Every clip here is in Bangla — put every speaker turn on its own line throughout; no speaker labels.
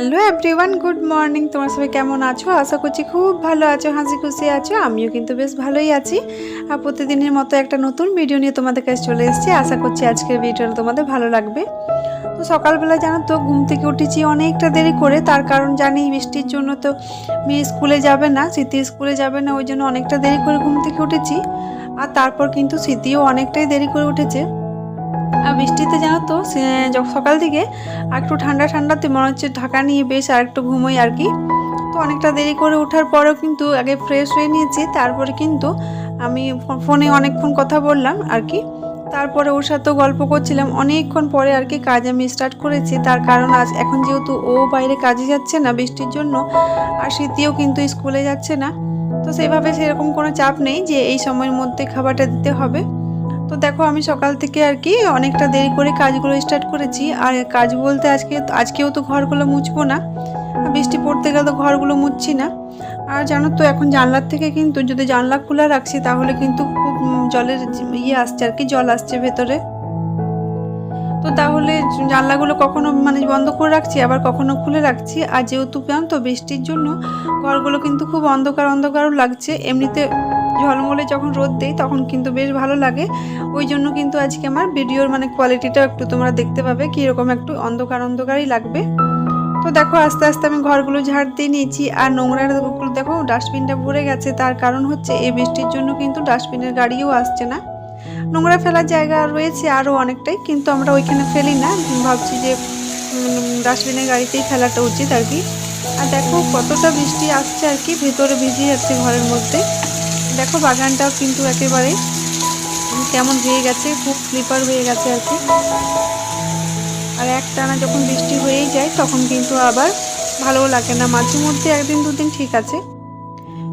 Hello everyone, good morning. তোমরা সবাই কেমন আছো? আশা করছি খুব ভালো আছো, হাসি খুশি আছো। আমিও কিন্তু বেশ ভালোই আছি। আর প্রতিদিনের মতো একটা নতুন ভিডিও নিয়ে তোমাদের কাছে চলে এসেছি। আশা করছি আজকের ভিডিওটা তোমাদের ভালো লাগবে। তো সকালবেলা জানো তো, ঘুম থেকে উঠেছি অনেকটা দেরি করে। তার কারণ জানি, বৃষ্টির জন্য তো মেয়ে স্কুলে যাবে না, স্মৃতি স্কুলে যাবে না, ওই জন্য অনেকটা দেরি করে ঘুম থেকে উঠেছি। আর তারপর কিন্তু স্মৃতিও অনেকটাই দেরি করে উঠেছে। বৃষ্টিতে জানো তো সকাল থেকে আর একটু ঠান্ডা ঠান্ডাতে মনে হচ্ছে ঢাকা নিয়ে বেশ আর একটু ঘুমোই আর কি। তো অনেকটা দেরি করে ওঠার পরেও কিন্তু আগে ফ্রেশ হয়ে নিয়েছি, তারপরে কিন্তু আমি ফোনে অনেকক্ষণ কথা বললাম আর কি। তারপরে ওর সাথেও গল্প করছিলাম, অনেকক্ষণ পরে আর কি কাজ আমি স্টার্ট করেছি। তার কারণ আজ এখন যেহেতু ও বাইরে কাজে যাচ্ছে না বৃষ্টির জন্য, আর শীতিও কিন্তু স্কুলে যাচ্ছে না, তো সেভাবে সেরকম কোনো চাপ নেই যে এই সময়ের মধ্যে খাবারটা দিতে হবে। তো দেখো আমি সকাল থেকে আর কি অনেকটা দেরি করে কাজগুলো স্টার্ট করেছি। আর কাজ বলতে আজকে, আজকেও তো ঘরগুলো মুছবো না। বৃষ্টি পড়তে গেলে তো ঘরগুলো মুছছি না। আর জানো তো, এখন জানলার থেকে কিন্তু যদি জানলা খোলা রাখছি, তাহলে কিন্তু খুব জলের ইয়ে আসছে আর কি, জল আসছে ভেতরে। তো তাহলে জানলাগুলো কখনো মানে বন্ধ করে রাখছি, আবার কখনো খুলে রাখছি। আর যেহেতু তো বৃষ্টির জন্য ঘরগুলো কিন্তু খুব অন্ধকার, অন্ধকারও লাগছে। এমনিতে ঝলমলে যখন রোদ দেয় তখন কিন্তু বেশ ভালো লাগে। ওই জন্য কিন্তু আজকে আমার ভিডিওর মানে কোয়ালিটিটা একটু তোমরা দেখতে পাবে, কীরকম একটু অন্ধকার অন্ধকারই লাগবে। তো দেখো, আস্তে আস্তে আমি ঘরগুলো ঝাড় দিয়ে নিয়েছি। আর নোংরারগুলো দেখো ডাস্টবিনটা ভরে গেছে। তার কারণ হচ্ছে, এই বৃষ্টির জন্য কিন্তু ডাস্টবিনের গাড়িও আসছে না। নোংরা ফেলার জায়গা রয়েছে আরও অনেকটাই, কিন্তু আমরা ওইখানে ফেলি না। ভাবছি যে ডাস্টবিনের গাড়িতেই ফেলাটা উচিত আর কি। আর দেখো, কতটা বৃষ্টি আসছে আর কি, ভেতরে ভিজে যাচ্ছে ঘরের মধ্যে। দেখো বাগানটাও কিন্তু একেবারে কেমন হয়ে গেছে, খুব স্লিপার হয়ে গেছে আর কি। আর একটানা যখন বৃষ্টি হয়েই যায়, তখন কিন্তু আবার ভালো লাগে না। মাঝে মধ্যে একদিন দুদিন ঠিক আছে।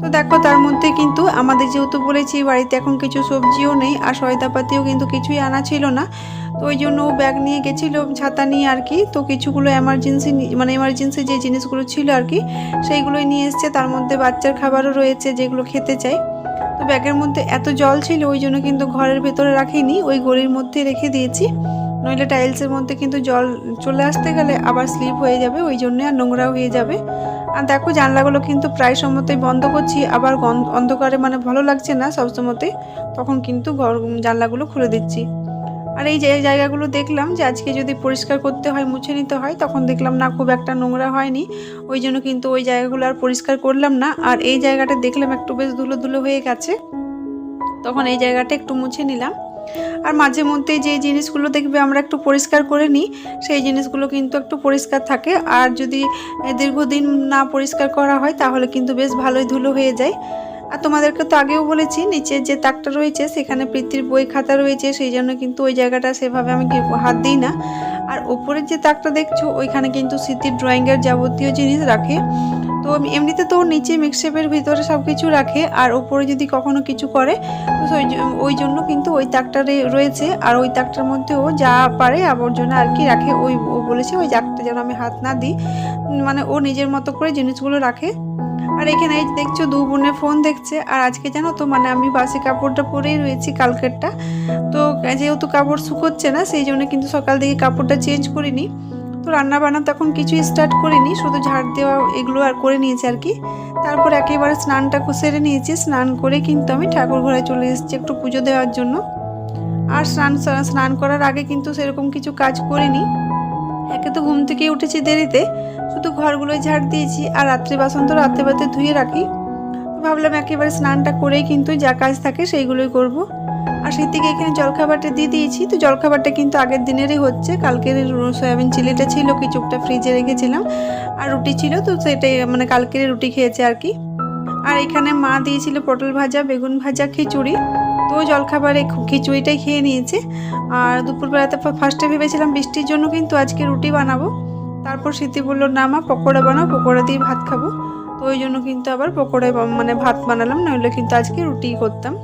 তো দেখো, তার মধ্যে কিন্তু আমাদের যেহেতু বলেছি বাড়িতে এখন কিছু সবজিও নেই, আর সয়দাপাতিও কিন্তু কিছুই আনা ছিল না। তো ওই জন্য ও ব্যাগ নিয়ে গেছিল, ছাতা নিয়ে আর কি। তো কিছুগুলো এমার্জেন্সি মানে এমার্জেন্সি যে জিনিসগুলো ছিল আর কি, সেইগুলোই নিয়ে এসছে। তার মধ্যে বাচ্চার খাবারও রয়েছে যেগুলো খেতে চাই তো ব্যাগের মধ্যে এত জল ছিল, ওই জন্য কিন্তু ঘরের ভেতরে রাখিনি, ওই গলির মধ্যে রেখে দিয়েছি। নইলে টাইলসের মধ্যে কিন্তু জল চলে আসতে গেলে আবার স্লিপ হয়ে যাবে, ওই জন্যে আর নোংরা হয়ে যাবে। আর দেখো, জানলাগুলো কিন্তু প্রায় সময়তেই বন্ধ করছি, আবার অন্ধকারে মানে ভালো লাগছে না সব সময়তে তখন কিন্তু ঘর, জানলাগুলো খুলে দিচ্ছি। আর এই জায়গাগুলো দেখলাম যে আজকে যদি পরিষ্কার করতে হয়, মুছে নিতে হয়, তখন দেখলাম না খুব একটা নোংরা হয়নি। ওই জন্য কিন্তু ওই জায়গাগুলো আর পরিষ্কার করলাম না। আর এই জায়গাটা দেখলাম একটু বেশ ধুলো ধুলো হয়ে গেছে। তখন এই জায়গাটা একটু মুছে নিলাম। আর মাঝে মধ্যে যে জিনিসগুলো দেখবে আমরা একটু পরিষ্কার করে নিই, সেই জিনিসগুলো কিন্তু একটু পরিষ্কার থাকে। আর যদি দীর্ঘদিন না পরিষ্কার করা হয়, তাহলে কিন্তু বেশ ভালোই ধুলো হয়ে যায়। আর তোমাদেরকে তো আগেও বলেছি নিচের যে তাকটা রয়েছে, সেখানে প্রীতির বই খাতা রয়েছে, সেই জন্য কিন্তু ওই জায়গাটা সেভাবে আমি হাত দিই না। আর ওপরের যে তাকটা দেখছ, ওইখানে কিন্তু স্মৃতির ড্রয়িংয়ের যাবতীয় জিনিস রাখে। তো এমনিতে তো নিচে মিক্সেপের ভিতরে সব কিছু রাখে, আর ওপরে যদি কখনো কিছু করে, তো ওই জন্য কিন্তু ওই তাকটা রয়েছে। আর ওই তাকটার মধ্যেও যা পারে আবর্জনা আর কি রাখে, ওই বলেছে ওই তাকটা যেন আমি হাত না দিই। মানে ও নিজের মতো করে জিনিসগুলো রাখে। আর এখানে এই দেখছ, দু বোনে ফোন দেখছে। আর আজকে জানো তো মানে আমি বাসি কাপড়টা পরেই রয়েছি কালকেরটা। তো যেহেতু কাপড় শুকোচ্ছে না, সেই জন্য কিন্তু সকাল থেকে কাপড়টা চেঞ্জ করিনি। তো রান্না বান্না তখন কিছুই স্টার্ট করিনি, শুধু ঝাড় দেওয়া এগুলো আর করে নিয়েছি আর কি। তারপর একেবারে স্নানটা সেরে নিয়েছি। স্নান করে কিন্তু আমি ঠাকুর ঘরে চলে এসেছি একটু পুজো দেওয়ার জন্য। আর স্নান স্নান করার আগে কিন্তু সেরকম কিছু কাজ করিনি। একে তো ঘুম থেকে উঠেছি দেরিতে। শুধু ঘরগুলো ঝাড় দিয়েছি আর রাত্রে বাসন তো রাত্রে বাতে ধুয়ে রাখি। ভাবলাম একেবারে স্নানটা করেই কিন্তু যা কাজ থাকে সেইগুলোই করব। আর সেই থেকে এখানে জলখাবারটা দিয়ে দিয়েছি। তো জলখাবারটা কিন্তু আগের দিনেরই হচ্ছে। কালকের সয়াবিন চিলিটা ছিল, কিছুটা ফ্রিজে রেখেছিলাম। আর রুটি ছিল, তো সেটাই মানে কালকের রুটি খেয়েছে আর কি। আর এখানে মা দিয়েছিল পটল ভাজা, বেগুন ভাজা, খিচুড়ি। তো জলখাবারে খিচুড়িটাই খেয়ে নিয়েছে। আর দুপুরবেলাতে ফার্স্টে ভেবেছিলাম বৃষ্টির জন্য কিন্তু আজকে রুটি বানাবো। তারপর স্মৃতি বলল, না মা, পকোড়া বানাও, পকোড়া দিয়ে ভাত খাব। তো ওই জন্য কিন্তু আবার পকোড়া মানে ভাত বানালাম, নইলে কিন্তু আজকে রুটিই করতাম।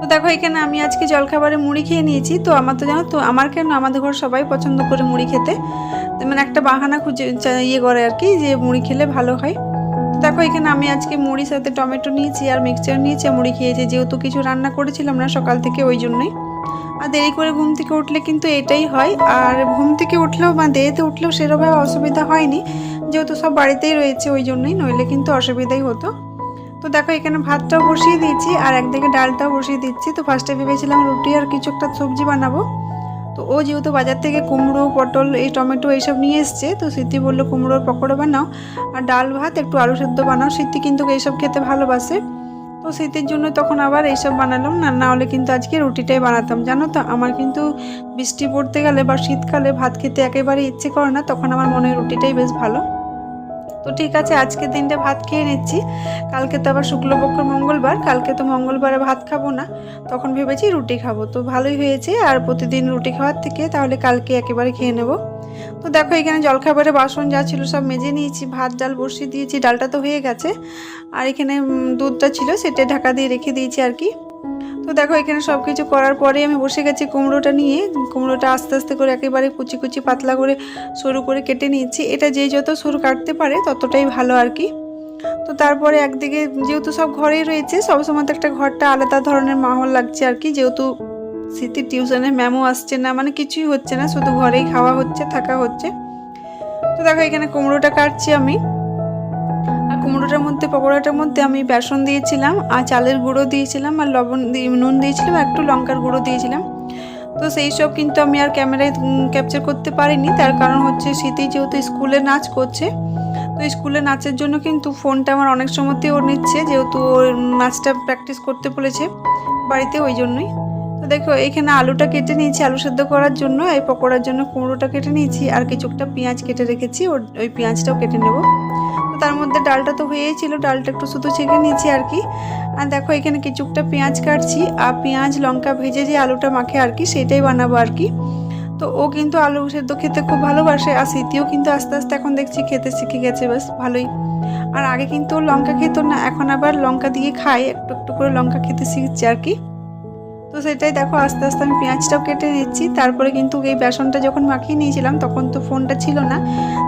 তো দেখো এখানে আমি আজকে জলখাবারে মুড়ি খেয়ে নিয়েছি। তো আমার তো জানো তো, আমার কেন আমাদের ঘর সবাই পছন্দ করে মুড়ি খেতে? মানে একটা বাহানা খুঁজে ইয়ে করে আর কি, যে মুড়ি খেলে ভালো হয়। দেখো, এখানে আমি আজকে মুড়ির সাথে টমেটো নিয়েছি আর মিক্সচার নিয়েছি মুড়ি খেয়েছি। যেহেতু কিছু রান্না করেছিলাম না সকাল থেকে, ওই জন্যই। আর দেরি করে ঘুম থেকে উঠলে কিন্তু এটাই হয়। আর ঘুম থেকে উঠলেও বা দেরিতে উঠলেও সেরকমভাবে অসুবিধা হয়নি। যেহেতু সব বাড়িতেই রয়েছে, ওই জন্যই। নইলে কিন্তু অসুবিধাই হতো। তো দেখো, এখানে ভাতটাও বসিয়ে দিয়েছি আর একদিকে ডালটাও বসিয়ে দিচ্ছি। তো ফার্স্টে ভেবেছিলাম রুটি আর কিছু একটা সবজি বানাবো। তো ও যেহেতু বাজার থেকে কুমড়ো, পটল, এই টমেটো এইসব নিয়ে এসছে, তো স্মৃতি বলল, কুমড়োর পকোড়া বানাও আর ডাল ভাত, একটু আলু সেদ্ধ বানাও। স্মৃতি কিন্তু এইসব খেতে ভালোবাসে। তো শীতের জন্য তখন আবার এইসব বানালাম। না না হলে কিন্তু আজকে রুটিটাই বানাতাম। জানো তো, আমার কিন্তু বৃষ্টি পড়তে গেলে বা শীতকালে ভাত খেতে একেবারে ইচ্ছে করে না, তখন আমার মনে রুটিটাই বেশ ভালো। তো ঠিক আছে আজকের দিনটা ভাত খেয়ে নিচ্ছি। কালকে তো আবার শুক্লপক্ষ মঙ্গলবার, কালকে তো মঙ্গলবারে ভাত খাব না। তখন ভেবেছি রুটি খাব। তো ভালোই হয়েছে, আর প্রতিদিন রুটি খাওয়ার থেকে তাহলে কালকে একেবারে খেয়ে নেব। তো দেখো, এখানে জলখাবারে বাসন যা ছিল সব মেজে নিয়েছি, ভাত, ডাল বসিয়ে দিয়েছি, ডালটা তো হয়ে গেছে। আর এখানে দুধটা ছিল, সেটা ঢাকা দিয়ে রেখে দিয়েছি আর কি। তো দেখো, এখানে সব কিছু করার পরে আমি বসে গেছি কুমড়োটা নিয়ে। কুমড়োটা আস্তে আস্তে করে একেবারে কুচি কুচি পাতলা করে সরু করে কেটে নিয়েছি। এটা যে যত সরু কাটতে পারে ততটাই ভালো আর কি। তো তারপরে একদিকে যেহেতু সব ঘরেই রয়েছে সবসময় তো একটা ঘরটা আলাদা ধরনের মাহল লাগছে আর কি। যেহেতু স্মৃতির টিউশনে ম্যামও আসছে না মানে কিছুই হচ্ছে না, শুধু ঘরেই খাওয়া হচ্ছে, থাকা হচ্ছে। তো দেখো, এখানে কুমড়োটা কাটছি আমি। কুমড়োটার মধ্যে, পকোড়াটার মধ্যে আমি বেসন দিয়েছিলাম, আর চালের গুঁড়ো দিয়েছিলাম, আর লবণ দিয়ে নুন দিয়েছিলাম একটু লঙ্কার গুঁড়ো দিয়েছিলাম। তো সেই সব কিন্তু আমি আর ক্যামেরায় ক্যাপচার করতে পারিনি। তার কারণ হচ্ছে স্মৃতি যেহেতু স্কুলে নাচ করছে, তো স্কুলে নাচের জন্য কিন্তু ফোনটা আমার অনেক সময়তেই ওর নিচ্ছে, যেহেতু ওর নাচটা প্র্যাকটিস করতে বলেছে বাড়িতে, ওই জন্যই। তো দেখো, এখানে আলুটা কেটে নিয়েছি আলু সেদ্ধ করার জন্য, এই পকোড়ার জন্য কুমড়োটা কেটে নিয়েছি, আর কিছুটা পেঁয়াজ কেটে রেখেছি ওই পেঁয়াজটাও কেটে নেব। তো তার মধ্যে ডালটা তো হয়েই ছিল, ডালটা একটু শুধু ছেঁকে নিয়েছি আর কি। আর দেখো, এখানে কিছুটা পেঁয়াজ কাটছি, আর পেঁয়াজ, লঙ্কা ভেজে যে আলুটা মাখে আর কি সেটাই বানাবো আর কি। তো ও কিন্তু আলু সেদ্ধ খেতে খুব ভালোবাসে, আর স্মৃতিও কিন্তু আস্তে আস্তে এখন দেখছি খেতে শিখে গেছে, বেশ ভালোই। আর আগে কিন্তু লঙ্কা খেত না, এখন আবার লঙ্কা দিয়ে খায়, একটু একটু করে লঙ্কা খেতে শিখছে আর কি। তো সেটাই দেখো, আস্তে আস্তে আমি পেঁয়াজটাও কেটে নিচ্ছি। তারপরে কিন্তু এই বেসনটা যখন মাখিয়ে নিয়েছিলাম, তখন তো ফোনটা ছিল না।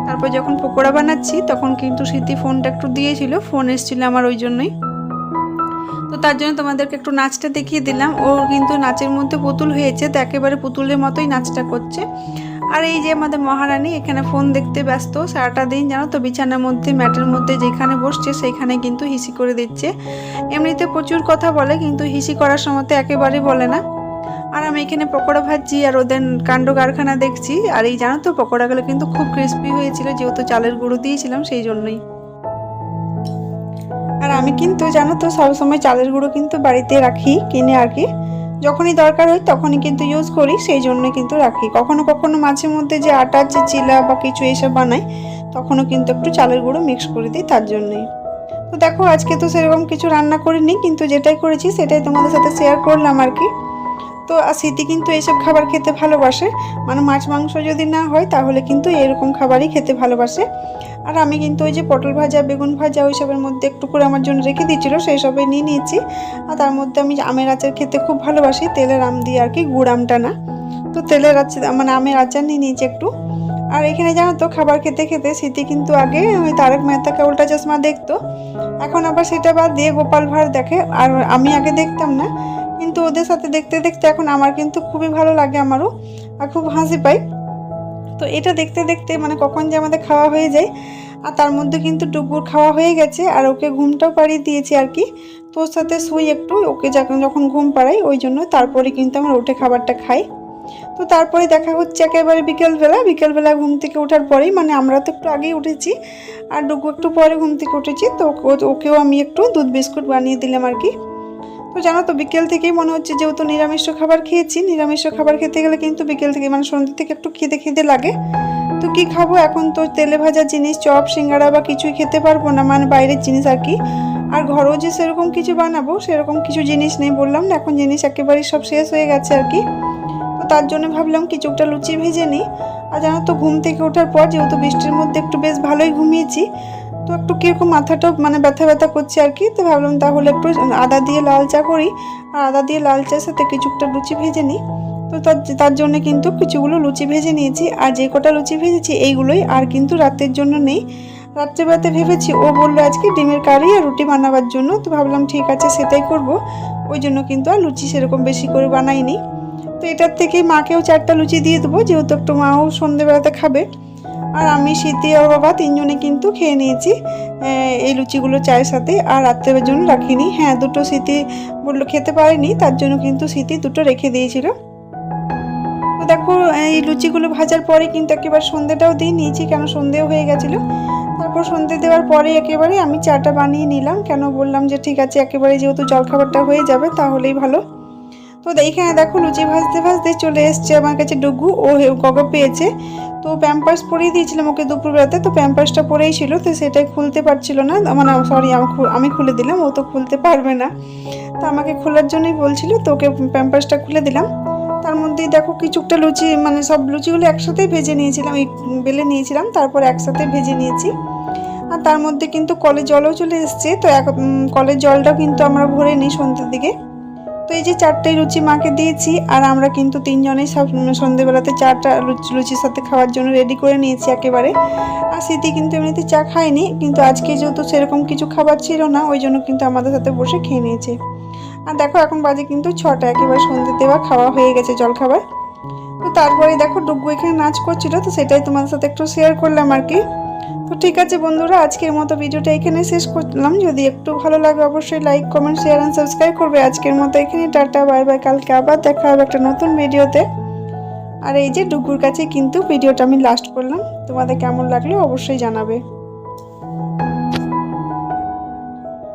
তারপর যখন পকোড়া বানাচ্ছি, তখন কিন্তু স্মৃতি ফোনটা একটু দিয়েছিল, ফোন এসেছিল আমার ওই জন্যই। তো তার জন্য তোমাদেরকে একটু নাচটা দেখিয়ে দিলাম। ও কিন্তু নাচের মধ্যে পুতুল হয়েছে, তো একেবারে পুতুলের মতোই নাচটা করছে। আর এই যে আমাদের মহারানী, এখানে ফোন দেখতে ব্যস্ত। সারাটা দিন জানো তো বিছানার মধ্যে, ম্যাটের মধ্যে যেখানে বসছে সেইখানে কিন্তু হিসি করে দিচ্ছে। এমনিতে প্রচুর কথা বলে, কিন্তু হিসি করার সময় তো একেবারে বলে না। আর আমি এখানে পকোড়া ভাজছি আর ওদের কাণ্ড কারখানা দেখছি। আর এই জানো তো পকোড়াগুলো কিন্তু খুব ক্রিস্পি হয়েছিল, যেহেতু চালের গুঁড়ো দিয়েছিলাম সেই জন্যই। আর আমি কিন্তু জানো তো, সবসময় চালের গুঁড়ো কিন্তু বাড়িতে রাখি, কিনে আর কি। যখনই দরকার হয় তখনই কিন্তু ইউজ করি, সেই জন্য কিন্তু রাখি। কখনো কখনো মাঝে মধ্যে যে আটার যে চিলা বা কিছু এসব বানাই, তখনও কিন্তু একটু চালের গুঁড়ো মিক্স করে দিই তার জন্যই। তো দেখো, আজকে তো সেরকম কিছু রান্না করিনি, কিন্তু যেটাই করেছি সেটাই তোমাদের সাথে শেয়ার করলাম আর কি। তো আর স্মৃতি কিন্তু এইসব খাবার খেতে ভালোবাসে। মানে মাছ, মাংস যদি না হয়, তাহলে কিন্তু এরকম খাবারই খেতে ভালোবাসে। আর আমি কিন্তু ওই যে পটল ভাজা, বেগুন ভাজা ওই সবের মধ্যে একটু করে আমার জন্য রেখে দিয়েছিল সেই সবে নিয়ে নিয়েছি। আর তার মধ্যে আমি আমের আচার খেতে খুব ভালোবাসি, তেলের আম দিয়ে আর কি গুড় আমটা না। তো তেলের আচার মানে আমের আচার নিয়ে নিয়েছি একটু। আর এখানে জানো তো খাবার খেতে খেতে স্মৃতি কিন্তু আগে ওই তারক মেহতাকে উল্টা চশমা দেখতো। এখন আবার সেটা বাদ দিয়ে গোপাল ভাঁড় দেখে। আর আমি আগে দেখতাম না। কিন্তু ওদের সাথে দেখতে দেখতে এখন আমার কিন্তু খুবই ভালো লাগে আমারও, আর খুব হাসি পাই। তো এটা দেখতে দেখতে মানে কখন যে আমাদের খাওয়া হয়ে যায়, আর তার মধ্যে কিন্তু ডুবুর খাওয়া হয়ে গেছে, আর ওকে ঘুমটাও পাড়িয়ে দিয়েছি আর কি। তো ওর সাথে শুই একটু, ওকে যখন যখন ঘুম পাড়াই, ওই জন্য তারপরে কিন্তু আমরা উঠে খাবারটা খাই। তো তারপরে দেখা হচ্ছে একেবারে বিকেলবেলা বিকেলবেলা ঘুম থেকে ওঠার পরেই মানে আমরা তো একটু আগেই উঠেছি, আর ডুগু একটু পরে ঘুম থেকে উঠেছি, তো ওকেও আমি একটু দুধ বিস্কুট বানিয়ে দিলাম আর কি। তো জানো তো, বিকেল থেকেই মনে হচ্ছে যেহেতু নিরামিষ খাবার খেয়েছি, নিরামিষ খাবার খেতে গেলে কিন্তু বিকেল থেকে মানে সন্ধ্যে থেকে একটু খিদে খিদে লাগে। তো কি খাব? এখন তো তেলে ভাজা জিনিস, চপ, সিঙ্গাড়া বা কিছুই খেতে পারব না মানে বাইরের জিনিস আর কি। আর ঘরেও যে সেরকম কিছু বানাবো, সেরকম কিছু জিনিস নেই বললাম না, এখন জিনিস একেবারেই সব শেষ হয়ে গেছে আর কি। তো তার জন্য ভাবলাম কিছুটা লুচি ভেজে নিই। আর জানো তো, ঘুম থেকে ওঠার পর যেহেতু বৃষ্টির মধ্যে একটু বেশ ভালোই ঘুমিয়েছি তো একটু কীরকম মাথাটা মানে ব্যথা ব্যথা করছে আর কি, তো ভাবলাম তাহলে একটু আদা দিয়ে লাল চা করি। আর আদা দিয়ে লাল চার সাথে কিছুটা লুচি ভেজে নিই। তো তার তার জন্য কিন্তু কিছুগুলো লুচি ভেজে নিয়েছি। আর যে কটা লুচি ভেজেছি এইগুলোই আর কিন্তু রাতের জন্য নেই। রাত্রেবেলাতে ভেবেছি, ও বলল আজকে ডিমের কারি আর রুটি বানাবার জন্য, তো ভাবলাম ঠিক আছে সেটাই করব। ওই জন্য কিন্তু আর লুচি সেরকম বেশি করে বানাইনি। তো এটার থেকে মাকেও চারটা লুচি দিয়ে দেবো, যেহেতু একটু মাও সন্ধেবেলাতে খাবে। আর আমি শীতি আর বাবা তিনজনে কিন্তু খেয়ে নিয়েছি এই লুচিগুলো চায়ের সাথে আর রাত্রের জন্য রাখিনি। হ্যাঁ দুটো স্মৃতি বলল খেতে পারেনি, তার জন্য কিন্তু স্মৃতি দুটো রেখে দিয়েছিল। তো দেখো এই লুচিগুলো ভাজার পরে কিন্তু একেবারে সন্ধেটাও দিয়ে নিয়েছি, কেন সন্ধেও হয়ে গেছিল। তারপর সন্ধে দেওয়ার পরে একেবারে আমি চাটা বানিয়ে নিলাম, কেন বললাম যে ঠিক আছে, একেবারে যেহেতু জলখাবারটা হয়ে যাবে তাহলেই ভালো। তো এইখানে দেখো লুচি ভাজতে ভাজতে চলে এসছে আমার কাছে ডুগু, ও গগা পেয়েছে। তো প্যাম্পার্স পরিয়ে দিয়েছিলাম ওকে দুপুরবেলাতে, তো প্যাম্পার্সটা পরেই ছিল, তো সেটাই খুলতে পারছিল না। মানে সরি আমি খুলে দিলাম, ও তো খুলতে পারবে না। তো আমাকে খোলার জন্যই বলছিল, তো ওকে প্যাম্পার্সটা খুলে দিলাম। তার মধ্যেই দেখো কিছুটা লুচি মানে সব লুচিগুলো একসাথেই ভেজে নিয়েছিলাম বেলে নিয়েছিলাম, তারপর একসাথে ভেজে নিয়েছি। আর তার মধ্যে কিন্তু কলের জলও চলে এসছে, তো এক কলের জলটাও কিন্তু আমরা ভরে নিই সন্ধ্যের দিকে। তো এই যে চারটাই লুচি মাকে দিয়েছি আর আমরা কিন্তু তিনজনেই সব উম, সন্ধ্যেবেলাতে চারটা লুচি লুচির সাথে খাওয়ার জন্য রেডি করে নিয়েছি একেবারে। আর স্মৃতি কিন্তু এমনিতে চা খায়নি কিন্তু আজকে যেহেতু সেরকম কিছু খাবার ছিল না ওই জন্য কিন্তু আমাদের সাথে বসে খেয়ে নিয়েছে। আর দেখো এখন বাজে কিন্তু ছটা একেবারে সন্ধ্যে দেওয়া খাওয়া হয়ে গেছে জলখাবার। তো তারপরে দেখো ডুগু এখানে নাচ করছিল তো সেটাই তোমাদের সাথে একটু শেয়ার করলাম আর কি। তো ঠিক আছে বন্ধুরা, আজকের মতো ভিডিওটা এখানে শেষ করলাম। যদি একটু ভালো লাগে অবশ্যই like comment share and subscribe করবে। আজকের মতো এখানে টাটা বাই বাই কালকে আবার দেখা হবে একটা নতুন ভিডিওতে। আর এই যে ডুগুর কাছে কিন্তু ভিডিওটা আমি লাস্ট করলাম। তোমাদের কেমন লাগল অবশ্যই জানাবে।